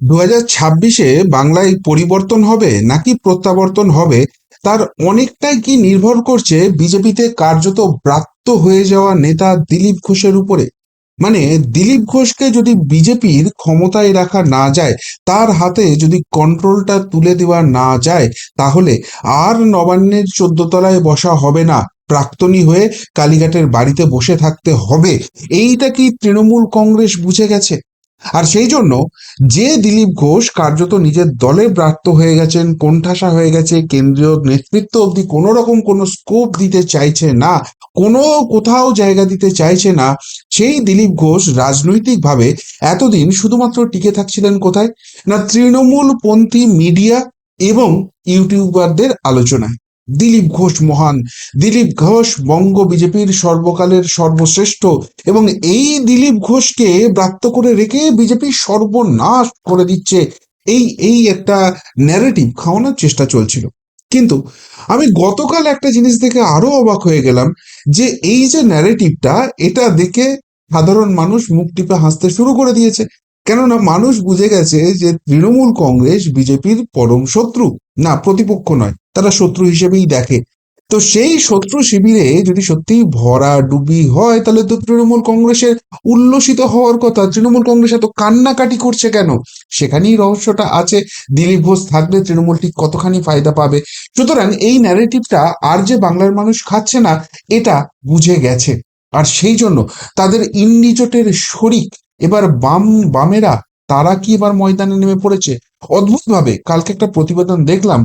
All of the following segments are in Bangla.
দু হাজার ছাব্বিশে বাংলায় পরিবর্তন হবে নাকি প্রত্যাবর্তন হবে, তার অনেকটাই কি নির্ভর করছে বিজেপিতে কার্যত ব্রাত্য হয়ে যাওয়া নেতা দিলীপ ঘোষের উপরে? মানে দিলীপ ঘোষকে যদি বিজেপির ক্ষমতায় রাখা না যায়, তার হাতে যদি কন্ট্রোলটা তুলে দেওয়া না যায়, তাহলে আর নবান্নের চোদ্দ তলায় বসা হবে না, প্রাক্তনী হয়ে কালীঘাটের বাড়িতে বসে থাকতে হবে। এইটা কি তৃণমূল কংগ্রেস বুঝে গেছে? আর সেই জন্য যে দিলীপ ঘোষ কার্যত নিজের দলে ব্রাত্য হয়ে গেছেন, কোণঠাসা হয়ে গেছে, কেন্দ্রীয় নেতৃত্ব অবধি কোনো রকম কোনো স্কোপ দিতে চাইছে না, কোনো কোথাও জায়গা দিতে চাইছে না, সেই দিলীপ ঘোষ রাজনৈতিকভাবে এতদিন শুধুমাত্র টিকে থাকছিলেন কোথায়? না তৃণমূল পন্থী মিডিয়া এবং ইউটিউবারদের আলোচনায়। দিলীপ ঘোষ মহান। দিলীপ ঘোষ বঙ্গ বিজেপির সর্বকালের সর্বশ্রেষ্ঠ এবং এই দিলীপ ঘোষকে ব্রাত্য করে রেখে বিজেপি সর্বনাশ করে দিচ্ছে। এই এই একটা ন্যারেটিভ খাওয়ানোর চেষ্টা চলছিল। কিন্তু আমি গতকাল একটা জিনিস দেখে আরও অবাক হয়ে গেলাম যে এই যে ন্যারেটিভটা এটা দেখে সাধারণ মানুষ মুখ টিপে হাসতে শুরু করে দিয়েছে। কেননা মানুষ বুঝে গেছে যে তৃণমূল কংগ্রেস বিজেপির পরম শত্রু, না প্রতিপক্ষ নয়, তারা শত্রু হিসেবেই দেখে। তো সেই শত্রু শিবিরে যদি সত্যিই ভরা ডুবি হয়, তাহলে তো তৃণমূল কংগ্রেসের উল্লসিত হওয়ার কথা। তৃণমূল কংগ্রেস এত কান্নাকাটি করছে কেন? সেখানেই রহস্যটা আছে। দিলীপ ঘোষ থাকলে তৃণমূল ঠিক কতখানি ফায়দা পাবে? সুতরাং এই ন্যারেটিভটা আর যে বাংলার মানুষ খাচ্ছে না, এটা বুঝে গেছে। আর সেই জন্য তাদের ইন্ডিজোটের শরিক এবার বাম, বামেরা তারা কি এবার ময়দানে নেমে পড়েছে? অদ্ভুতভাবে কালকে একটা প্রতিবেদন দেখলাম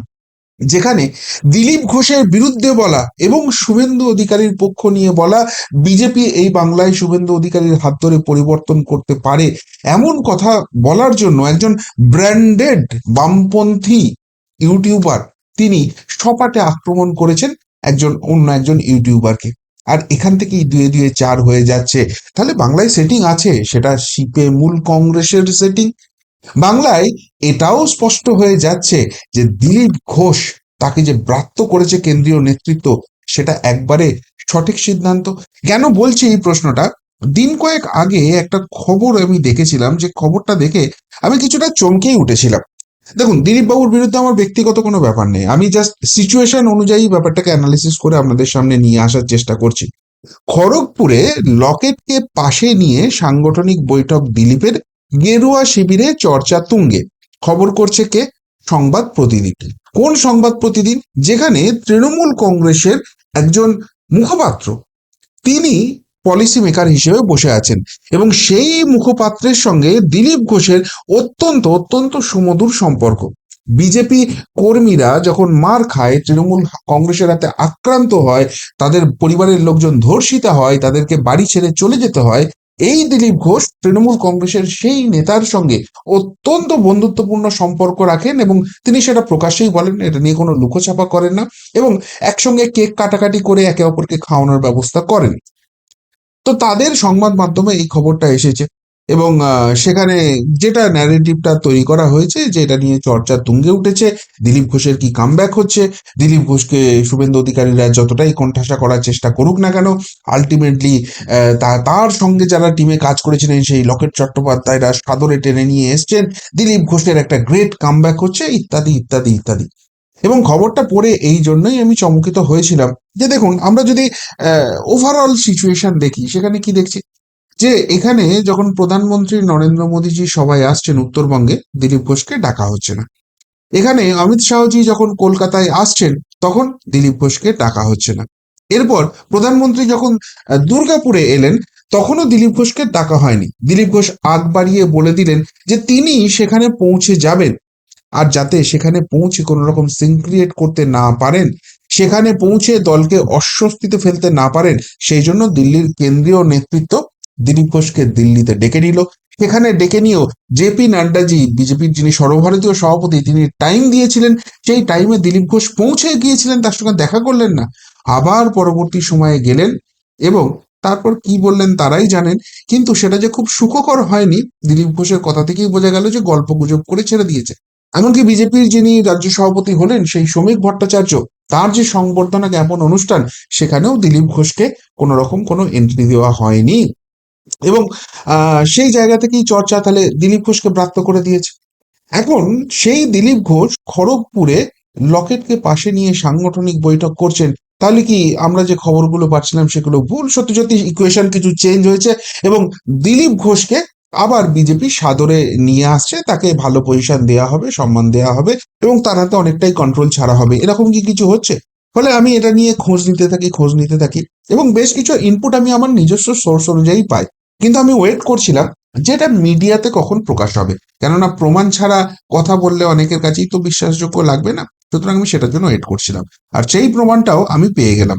যেখানে দিলীপ ঘোষের বিরুদ্ধে বলা এবং শুভেন্দু অধিকারীর পক্ষ নিয়ে বলা বিজেপি এই বাংলায় শুভেন্দু অধিকারীর হাত ধরে পরিবর্তন করতে পারে এমন কথা বলার জন্য একজন ব্র্যান্ডেড বামপন্থী ইউটিউবার তিনি সপাটে আক্রমণ করেছেন একজন অন্য একজন ইউটিউবারকে। আর এখান থেকেই দুয়ে দুয়ে চার হয়ে যাচ্ছে। তাহলে বাংলায় সেটিং আছে? সেটা শিপে মূল কংগ্রেসের সেটিং বাংলায় এটাও স্পষ্ট হয়ে যাচ্ছে যে দিলীপ ঘোষ তাকে যে ব্রাত্য করেছে কেন্দ্রীয় নেতৃত্ব, সেটা একবারে সঠিক সিদ্ধান্ত। কেন বলছি এই প্রশ্নটা? দিন কয়েক আগে একটা খবর আমি দেখেছিলাম, যে খবরটা দেখে আমি কিছুটা চমকেই উঠেছিলাম। দেখুন, দিলীপ বাবুর বিরুদ্ধে আমার ব্যক্তিগত কোনো ব্যাপার নেই। আমি জাস্ট সিচুয়েশন অনুযায়ী ব্যাপারটাকে অ্যানালিসিস করে আপনাদের সামনে নিয়ে আসার চেষ্টা করছি। খড়গপুরে লকেটকে পাশে নিয়ে সাংগঠনিক বৈঠক দিলীপের, গেরুয়া শিবিরে চর্চা তুঙ্গে। খবর করছে কে? সংবাদ প্রতিনিধি। কোন সংবাদ প্রতিদিন যেখানে তৃণমূল কংগ্রেসের একজন মুখপাত্র। তিনি পলিসি মেকার হিসেবে বসে আছেন। এবং সেই মুখপাত্রের সঙ্গে দিলীপ ঘোষের অত্যন্ত অত্যন্ত সুমধুর সম্পর্ক। বিজেপি কর্মীরা যখন মার খায়, তৃণমূল কংগ্রেসের হাতে আক্রান্ত হয়, তাদের পরিবারের লোকজন ধর্ষিত হয়, তাদেরকে বাড়ি ছেড়ে চলে যেতে হয়, এই দিলীপ ঘোষ তৃণমূল কংগ্রেসের সেই নেতার সঙ্গে অত্যন্ত বন্ধুত্বপূর্ণ সম্পর্ক রাখেন এবং তিনি সেটা প্রকাশ্যেই বলেন, এটা নিয়ে কোনো লুকোছাপা করেন না এবং একসঙ্গে কেক কাটাকাটি করে একে অপরকে খাওয়ানোর ব্যবস্থা করেন। তো তাদের সংবাদ মাধ্যমে এই খবরটা এসেছে এবং সেখানে যেটা ন্যারেটিভটা তৈরি করা হয়েছে যে এটা নিয়ে চর্চা তুঙ্গে উঠেছে, দিলীপ ঘোষের কি কামব্যাক হচ্ছে, দিলীপ ঘোষকে শুভেন্দু অধিকারীরা যতটাই কণ্ঠাসা করার চেষ্টা করুক না কেন আলটিমেটলি তার সঙ্গে যারা টিমে কাজ করেছিলেন সেই লকেট চট্টোপাধ্যায়রা সাদরে টেনে নিয়ে এসছেন, দিলীপ ঘোষের একটা গ্রেট কামব্যাক হচ্ছে, ইত্যাদি ইত্যাদি ইত্যাদি। এবং খবরটা পড়ে এই জন্যই আমি চমকিত হয়েছিলাম। যে দেখুন, আমরা যদি ওভারঅল সিচুয়েশন দেখি, সেখানে কি দেখছি? যে এখানে যখন প্রধানমন্ত্রী নরেন্দ্র মোদীজি সবাই আসছেন উত্তরবঙ্গে, দিলীপ ঘোষকে ডাকা হচ্ছে না। এখানে অমিত শাহজি যখন কলকাতায় আসছেন, তখন দিলীপ ঘোষকে ডাকা হচ্ছে না। এরপর প্রধানমন্ত্রী যখন দুর্গাপুরে এলেন, তখনও দিলীপ ঘোষকে ডাকা হয়নি। দিলীপ ঘোষ আগ বাড়িয়ে বলে দিলেন যে তিনি সেখানে পৌঁছে যাবেন। আর যাতে সেখানে পৌঁছে কোনো রকম সিন ক্রিয়েট করতে না পারেন, সেখানে পৌঁছে দলকে অস্বস্তিতে ফেলতে না পারেন, সেই জন্য দিল্লির কেন্দ্রীয় নেতৃত্ব দিলীপ ঘোষকে দিল্লিতে ডেকে নিল। সেখানে ডেকে নিয়েও জেপি নাড্ডাজি, বিজেপির যিনি সর্বভারতীয় সভাপতি, তিনি টাইম দিয়েছিলেন। সেই টাইমে দিলীপ ঘোষ পৌঁছে গিয়েছিলেন, তার সঙ্গে দেখা করলেন না। আবার পরবর্তী সময়ে গেলেন এবং তারপর কি বললেন তারাই জানেন, কিন্তু সেটা যে খুব সুখকর হয়নি, দিলীপ ঘোষের কথা থেকেই বোঝা গেল যে গল্প গুজব করে ছেড়ে দিয়েছে। এমনকি বিজেপির যিনি রাজ্য সভাপতি হলেন, সেই শ্রমিক ভট্টাচার্য, তার যে সংবর্ধনা জ্ঞাপন অনুষ্ঠান, সেখানেও দিলীপ ঘোষকে কোনো রকম কোনো এন্ট্রি দেওয়া হয়নি। এবং সেই জায়গা থেকেই চর্চা তাহলে দিলীপ ঘোষকে ব্রাত্য করে দিয়েছে। এখন সেই দিলীপ ঘোষ খড়গপুরে লকেটকে পাশে নিয়ে সাংগঠনিক বৈঠক করছেন, তাহলে কি আমরা যে খবরগুলো পাচ্ছিলাম সেগুলো ভুল? সত্যি সত্যি ইকুয়েশন কিছু চেঞ্জ হয়েছে এবং দিলীপ ঘোষকে আবার বিজেপি সাদরে নিয়ে আসছে, তাকে ভালো পজিশন দেওয়া হবে, সম্মান দেওয়া হবে এবং তার হাতে অনেকটাই কন্ট্রোল ছাড়া হবে। এরকম কি কিছু হচ্ছে? ফলে আমি এটা নিয়ে খোঁজ নিতে থাকি, খোঁজ নিতে থাকি এবং বেশ কিছু ইনপুট আমি আমার নিজস্ব সোর্স অনুযায়ী পাই। কিন্তু আমি ওয়েট করছিলাম যেটা মিডিয়াতে কখন প্রকাশ হবে। কেননা প্রমাণ ছাড়া কথা বললে অনেকের কাছেই তো বিশ্বাসযোগ্য লাগবে না। সুতরাং আমি সেটার জন্য ওয়েট করছিলাম। আর সেই প্রমাণটাও আমি পেয়ে গেলাম।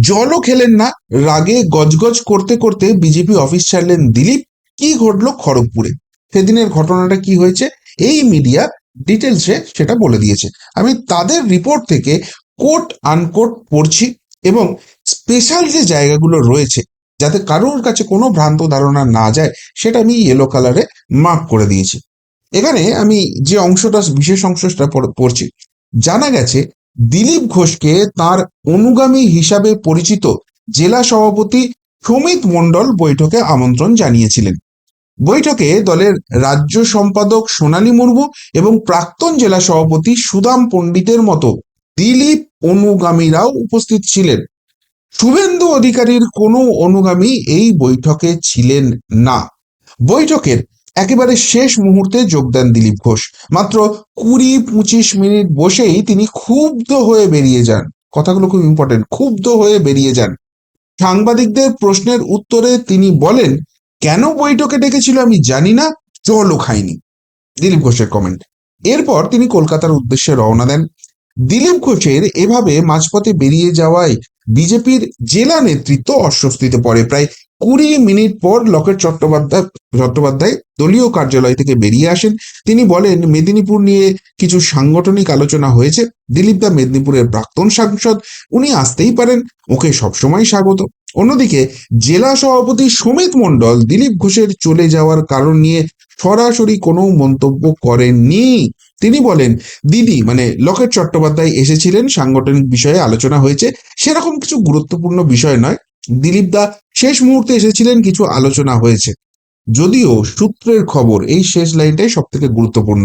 জলও খেলেন না, রাগে গজগজ করতে করতে বিজেপি অফিস ছাড়লেন দিলীপ। কি ঘটলো খড়গপুরে? সেদিনের ঘটনাটা কি হয়েছে? এই মিডিয়া ডিটেলসে সেটা বলে দিয়েছে। আমি তাদের রিপোর্ট থেকে কোট আনকোট পড়ছি এবং স্পেশাল যে জায়গাগুলো রয়েছে, যাতে কারোর কাছে কোনো ভ্রান্ত ধারণা না যায়, সেটা আমি ইয়েলো কালারে মার্ক করে দিয়েছি। এখানে আমি যে অংশটা, বিশেষ অংশটা পড়- পড়ছি, জানা গেছে দিলীপ ঘোষকে তার অনুগামী হিসাবে পরিচিত জেলা সভাপতি সমিত মণ্ডল বৈঠকে আমন্ত্রণ জানিয়েছিলেন। বৈঠকে দলের রাজ্য সম্পাদক সোনালী মুর্মু এবং প্রাক্তন জেলা সভাপতি সুদাম পণ্ডিতের মতো দিলীপ অনুগামীরাও উপস্থিত ছিলেন। শুভেন্দু অধিকারীর কোনো অনুগামী এই বৈঠকে ছিলেন না। বৈঠকের একেবারে শেষ মুহূর্তে যোগদান দিলীপ ঘোষ। মাত্র কুড়ি পঁচিশ মিনিট বসেই তিনি ক্ষুব্ধ হয়ে বেরিয়ে যান। কথাগুলো খুব ইম্পর্টেন্ট ক্ষুব্ধ হয়ে বেরিয়ে যান। সাংবাদিকদের প্রশ্নের উত্তরে তিনি বলেন কেন বৈঠকে ডেকেছিল আমি জানি না, জলও খাইনি। দিলীপ ঘোষের কমেন্ট এরপর তিনি কলকাতার উদ্দেশ্যে রওনা দেন। দিলীপ ঘোষের এভাবে মাঝপথে বেরিয়ে যাওয়ায় বিজেপির জেলা নেতৃত্ব অস্বস্তিতে পড়ে। প্রায় কুড়ি মিনিট পর লকেট চট্টোপাধ্যায় চট্টোপাধ্যায় দলীয় কার্যালয় থেকে বেরিয়ে আসেন। তিনি বলেন, মেদিনীপুর নিয়ে কিছু সাংগঠনিক আলোচনা হয়েছে। দিলীপ দা মেদিনীপুরের প্রাক্তন সাংসদ, উনি আসতেই পারেন। ওকে সবসময় স্বাগত। অন্যদিকে জেলা সভাপতি সমিত মণ্ডল দিলীপ ঘোষের চলে যাওয়ার কারণ নিয়ে সরাসরি কোনো মন্তব্য করেননি। তিনি বলেন, দিদি মানে লকেট চট্টোপাধ্যায় এসেছিলেন, সাংগঠনিক বিষয়ে আলোচনা হয়েছে। সেরকম কিছু গুরুত্বপূর্ণ বিষয় নয়। দিলীপ দা, শেষ মুহূর্তে এসেছিলেন, কিছু আলোচনা হয়েছে। যদিও সূত্রের খবর এই শেষ লাইনটাই সব থেকে গুরুত্বপূর্ণ।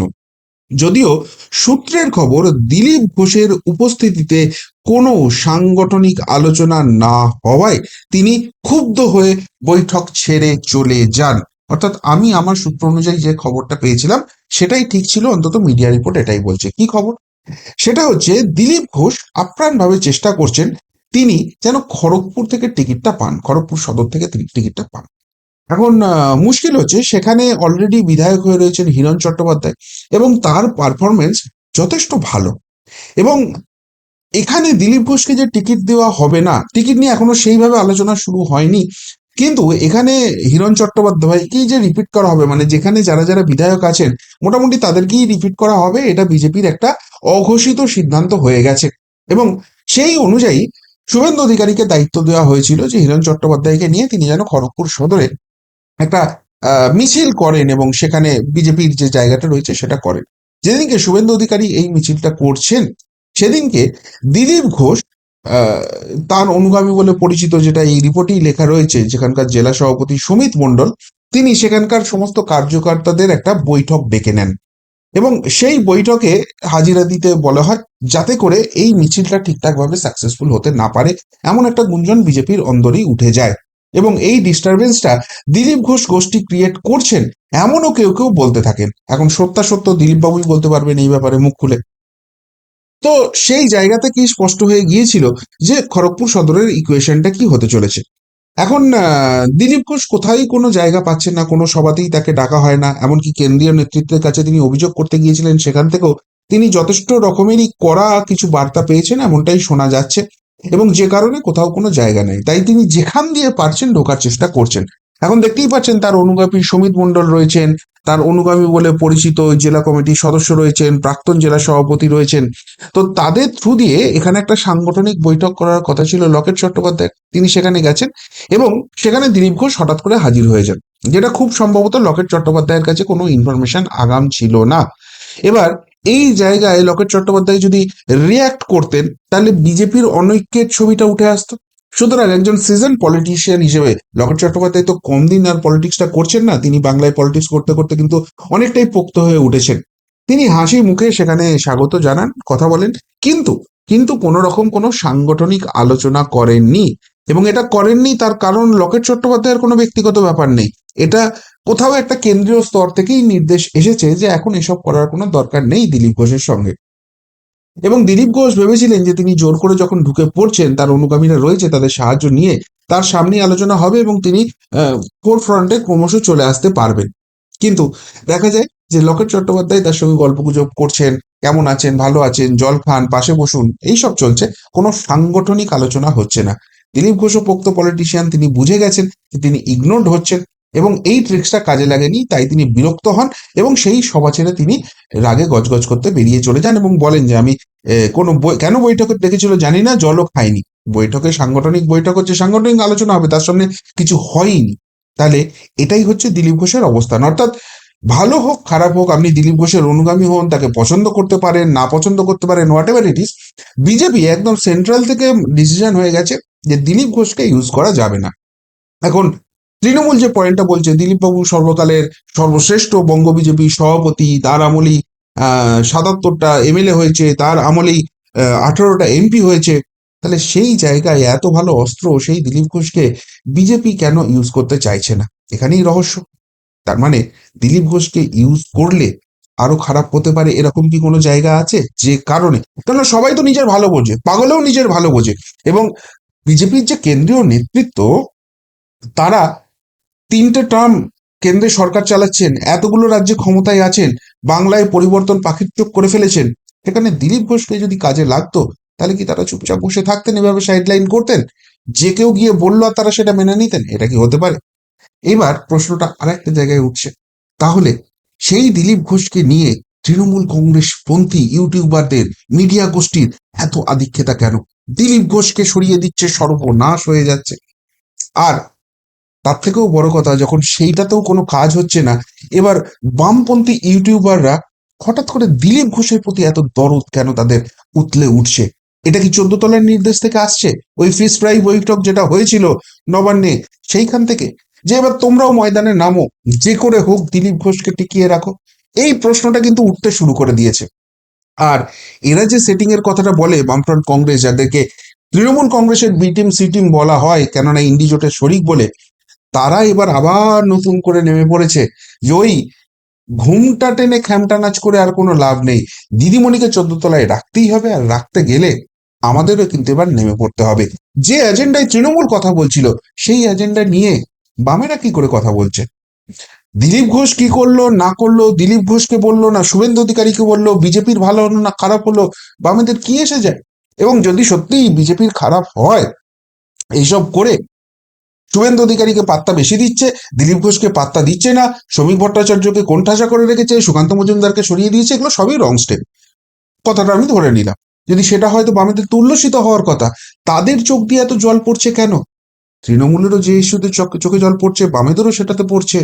যদিও সূত্রের খবর দিলীপ ঘোষের উপস্থিতিতে কোনো সাংগঠনিক আলোচনা না হওয়ায় তিনি ক্ষুব্ধ হয়ে বৈঠক ছেড়ে চলে যান। অর্থাৎ আমি আমার সূত্র অনুযায়ী যে খবরটা পেয়েছিলাম, সেটাই ঠিক ছিল, অন্তত মিডিয়া রিপোর্ট এটাই বলছে। কি খবর? সেটা হচ্ছে, দিলীপ ঘোষ আপ্রাণভাবে চেষ্টা করছেন, তিনি যেন খড়গপুর থেকে টিকিটটা পান, খড়গপুর সদর থেকে টিকিটটা পান। এখন মুশকিল হচ্ছে সেখানে অলরেডি বিধায়ক হয়ে রয়েছেন হিরণ চট্টোপাধ্যায় এবং তার পারফরমেন্স যথেষ্ট ভালো। এবং এখানে দিলীপ ঘোষকে যে টিকিট দেওয়া হবে না টিকিট নিয়ে এখনও সেইভাবে আলোচনা শুরু হয়নি, কিন্তু এখানে হিরণ চট্টোপাধ্যায়কেই যে রিপিট করা হবে মানে যেখানে যারা যারা বিধায়ক আছেন, মোটামুটি তাদেরকেই রিপিট করা হবে, এটা বিজেপির একটা অঘোষিত সিদ্ধান্ত হয়ে গেছে। এবং সেই অনুযায়ী শুভেন্দু অধিকারীকে দায়িত্ব দেওয়া হয়েছিল যে হিরণ চট্টোপাধ্যায়কে নিয়ে তিনি যেন খড়গপুর সদরে একটা মিছিল করেন এবং সেখানে বিজেপির যে জায়গাটা রয়েছে সেটা করেন। যেদিনকে শুভেন্দু অধিকারী এই মিছিলটা করছেন, সেদিনকে দিলীপ ঘোষ তার অনুগামী বলে পরিচিত যেটা এই রিপোর্টেই লেখা রয়েছে, যেখানকার জেলা সভাপতি সুমিত মণ্ডল, তিনি সেখানকার সমস্ত কার্যকর্তাদের একটা বৈঠক ডেকে নেন। এবং সেই বৈঠকে হাজিরা দিতে বলা হয়, যাতে করে এই মিছিলটা ঠিকঠাকভাবে সাকসেসফুল হতে না পারে, এমন একটা গুঞ্জন বিজেপির অন্দরেই উঠে যায়। এবং এই ডিস্টারবেন্সটা দিলীপ ঘোষ গোষ্ঠী ক্রিয়েট করছেন, এমনও কেউ কেউ বলতে থাকেন। এখন সত্যাসত্য দিলীপ বাবুই বলতে পারবেন এই ব্যাপারে মুখ খুলে। তো সেই জায়গাতে কি স্পষ্ট হয়ে গিয়েছিল যে খড়গপুর সদরের ইকুয়েশনটা কি হতে চলেছে? এখন দিলীপ ঘোষ কোথায় কোনো জায়গা পাচ্ছেন না, কোনো সভাতেই তাকে ডাকা হয় না, এমনকি কেন্দ্রীয় নেতৃত্বের কাছে তিনি অভিযোগ করতে গিয়েছিলেন, সেখান থেকেও তিনি যথেষ্ট রকমেরই করা কিছু বার্তা পেয়েছেন, এমনটাই শোনা যাচ্ছে। এবং যে কারণে কোথাও কোনো জায়গা নেই। তাই তিনি যেখান দিয়ে পারছেন ঢোকার চেষ্টা করছেন। এখন দেখতেই পাচ্ছেন তার অনুগামী সমিত মণ্ডল রয়েছেন, তার অনুগামী বলে পরিচিত জেলা কমিটির সদস্য রয়েছেন, প্রাক্তন জেলা সভাপতি রয়েছেন। তো তাদের থ্রু দিয়ে এখানে একটা সাংগঠনিক বৈঠক করার কথা ছিল লকেট চট্টোপাধ্যায়। তিনি সেখানে গেছেন এবং সেখানে দিলীপ ঘোষ হঠাৎ করে হাজির হয়ে যান। যেটা খুব সম্ভবত লকেট চট্টোপাধ্যায়ের কাছে কোনো ইনফরমেশন আগাম ছিল না। এবার এই জায়গায় লকেট চট্টোপাধ্যায় যদি রিয়াক্ট করতেন, তাহলে বিজেপির অনৈক্যের ছবিটা উঠে আসতো। সুতরাং একজন সিজন পলিটিশিয়ান হিসেবে লকেট চট্টোপাধ্যায় তো কম দিন আর পলিটিক্সটা করছেন না, তিনি বাংলায় পলিটিক্স করতে করতে কিন্তু অনেকটাই পোক্ত হয়ে উঠেছেন। তিনি হাসি মুখে সেখানে স্বাগত জানান, কথা বলেন, কিন্তু কিন্তু কোন রকম কোনো সাংগঠনিক আলোচনা করেননি। এবং এটা করেননি তার কারণ লকেট চট্টোপাধ্যায়ের কোনো ব্যক্তিগত ব্যাপার নেই। এটা কোথাও একটা কেন্দ্রীয় স্তর থেকেই নির্দেশ এসেছে যে এখন এসব করার কোনো দরকার নেই দিলীপ ঘোষের সঙ্গে। এবং দিলীপ ঘোষ ভেবেছিলেন যে তিনি জোর করে যখন ঢুকে পড়ছেন, তার অনুগামীরা রয়েছে তাদের সাহায্য নিয়ে, তার সামনে আলোচনা হবে এবং তিনি ফোর ফ্রন্টে ক্রমশ চলে আসতে পারবেন। কিন্তু দেখা যায় যে লকেট চট্টোপাধ্যায় তার সঙ্গে গল্পগুজব করছেন, কেমন আছেন, ভালো আছেন, জল খান, পাশে বসুন, এইসব চলছে, কোনো সাংগঠনিক আলোচনা হচ্ছে না। দিলীপ ঘোষও পোক্ত পলিটিশিয়ান তিনি বুঝে গেছেন যে তিনি ইগনোরড হচ্ছেন। এবং এই ট্রিক্সটা কাজে লাগেনি, তাই তিনি বিরক্ত হন এবং সেই সভা ছেড়ে তিনি রাগে গজগজ করতে বেরিয়ে চলে যান এবং বলেন যে, আমি কোনো কেন বৈঠকে ডেকেছিল জানি না, জলও খাইনি বৈঠকে সাংগঠনিক বৈঠক হচ্ছে সাংগঠনিক আলোচনা হবে, তার সামনে কিছু হয়নি। তাহলে এটাই হচ্ছে দিলীপ ঘোষের অবস্থান। অর্থাৎ ভালো হোক, খারাপ হোক, আপনি দিলীপ ঘোষের অনুগামী হন, তাকে পছন্দ করতে পারেন, না পছন্দ করতে পারেন whatever it is BJP একদম সেন্ট্রাল থেকে ডিসিশন হয়ে গেছে যে দিলীপ ঘোষকে ইউজ করা যাবে না। এখন তৃণমূল যে পয়েন্টটা বলছে, দিলীপবাবু সর্বকালের সর্বশ্রেষ্ঠ বঙ্গ বিজেপি সভাপতি, তার আমলেই সাতাত্তরটা এমএলএ হয়েছে, তার আমলেই আঠারোটা এমপি হয়েছে। তাহলে সেই জায়গায় এত ভালো অস্ত্র, সেই দিলীপ ঘোষকে বিজেপি কেন ইউজ করতে চাইছে না? এখানেই রহস্য। তার মানে দিলীপ ঘোষকে ইউজ করলে আরও খারাপ হতে পারে এরকম কি কোনো জায়গা আছে? যে কারণে। কেননা সবাই তো নিজের ভালো বোঝে, পাগলেও নিজের ভালো বোঝে। এবং বিজেপির যে কেন্দ্রীয় নেতৃত্ব, তারা তিনটে টার্ম কেন্দ্রে সরকার চালাচ্ছেন, এতগুলো রাজ্যে ক্ষমতায় আছেন, বাংলায় পরিবর্তন পাখির চোখ করে ফেলেছেন। সেখানে দিলীপ ঘোষকে যদি কাজে লাগতো, তাহলে কি তারা চুপচাপ বসে থাকতেন, এভাবে সাইডলাইন করতেন? যে কেউ গিয়ে বলল আর তারা সেটা মেনে নিতেন, এটা কি হতে পারে? এবার প্রশ্নটা আরেকটা জায়গায় উঠছে। তাহলে সেই দিলীপ ঘোষকে নিয়ে তৃণমূল কংগ্রেস পন্থী ইউটিউবারদের মিডিয়া গোষ্ঠীর এত আধিক্যতা কেন? দিলীপ ঘোষকে সরিয়ে দিচ্ছে, সর্বনাশ হয়ে যাচ্ছে। আর তার থেকেও বড় কথা, যখন সেইটাতেও কোনো কাজ হচ্ছে না, এবার বামপন্থী ইউটিউবাররা হঠাৎ করে দিলীপ ঘোষের প্রতি এত দরদ কেন তাদের উতলে উঠছে? এটা কি চোদ্দ তলার নির্দেশ থেকে আসছে? ওই ফিস ফ্রাই বৈঠক যেটা হয়েছিল নবান্নে, সেইখান থেকে? যে এবার তোমরাও ময়দানে নামো, যে করে হোক দিলীপ ঘোষকে টিকিয়ে রাখো। এই প্রশ্নটা কিন্তু উঠতে শুরু করে দিয়েছে। আর এরা যে সেটিং এর কথাটা বলে বামফ্রন্ট কংগ্রেস, যাদেরকে তৃণমূল কংগ্রেসের বি টিম সি টিম বলা হয়, কেননা ইন্ডি জোটের শরিক বলে তারা এবার আবার নতুন করে নেমে পড়েছে। যে ওই ঘুমটা টেনে খ্যামটা নাচ করে আর কোনো লাভ নেই। দিদিমণিকে চোদ্দ তলায় রাখতেই হবে আর রাখতে গেলে আমাদেরও কিন্তু এবার নেমে পড়তে হবে। যে এজেন্ডায় তৃণমূল কথা বলছিল, সেই এজেন্ডা নিয়ে বামেরা কি করে কথা বলছে? দিলীপ ঘোষ কি করল, না করল, দিলীপ ঘোষকে বলল, না শুভেন্দু অধিকারীকে বলল, বিজেপির ভালো হলো না খারাপ হলো, বামেদের কি এসে যায় এবং যদি সত্যিই বিজেপির খারাপ হয়, এইসব করে শুভেন্দু অধিকারীকে পাত্তা বেশি দিচ্ছে, দিলীপ ঘোষকে পাত্তা দিচ্ছে না, শ্রমিক ভট্টাচার্যকে কোণঠাসা করে রেখেছে, সুকান্ত মজুমদারকে সরিয়ে দিয়েছে, এগুলো সবই রং স্টেপ কথাটা আমি ধরে নিলাম। যদি সেটা হয়তো বামেদের তো উল্লসিত হওয়ার কথা। তাদের চোখ দিয়ে এত জল পড়ছে কেন? তৃণমূলেরও যে ইস্যুতে চোখে জল পড়ছে, বামেদেরও সেটাতে পড়ছে।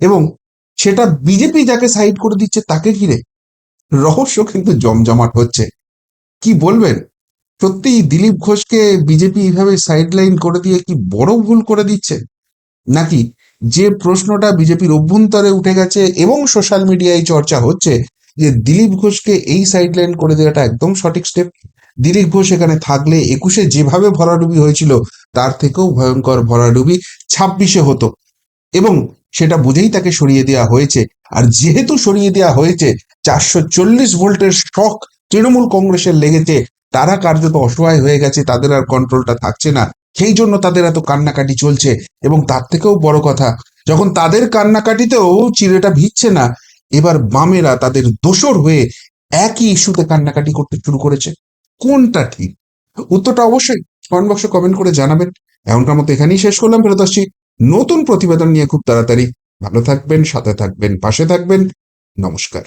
এবং সেটা বিজেপি যাকে সাইড করে দিচ্ছে, তাকে ঘিরে রহস্য কিন্তু জমজমাট হচ্ছে। কি বলবেন? সত্যি দিলীপ ঘোষকে বিজেপি এইভাবে সাইডলাইন করে দিয়ে কি বড় ভুল করে দিচ্ছে? নাকি যে প্রশ্নটা বিজেপির অভ্যন্তরে উঠে গেছে এবং সোশ্যাল মিডিয়ায় চর্চা হচ্ছে, যে দিলীপ ঘোষকে এই সাইডলাইন করে দেওয়াটা একদম সঠিক স্টেপ দিলীপ ঘোষ এখানে থাকলে একুশে যেভাবে ভরাডুবি হয়েছিল, তার থেকেও ভয়ঙ্কর ভরাডুবি ছাব্বিশে হতো। এবং সেটা বুঝেই তাকে সরিয়ে দেওয়া হয়েছে। আর যেহেতু সরিয়ে দেওয়া হয়েছে, চারশো চল্লিশ ভোল্টের শখ তৃণমূল কংগ্রেসের লেগেছে তারা কার্যত অসহায় হয়ে গেছে, তাদের আর কন্ট্রোলটা থাকছে না। সেই জন্য তাদের এত কান্নাকাটি চলছে। এবং তার থেকেও বড় কথা, যখন তাদের কান্নাকাটিতেও চিড়েটা ভিজছে না, এবার বামেরা তাদের দোসর হয়ে একই ইস্যুতে কান্নাকাটি করতে শুরু করেছে। কোনটা ঠিক? উত্তরটা অবশ্যই কমেন্ট বক্সে কমেন্ট করে জানাবেন। এমনকার মতো এখানেই শেষ করলাম, ফেরত আসছি নতুন প্রতিবেদন নিয়ে খুব তাড়াতাড়ি। ভালো থাকবেন, সাথে থাকবেন, পাশে থাকবেন। নমস্কার।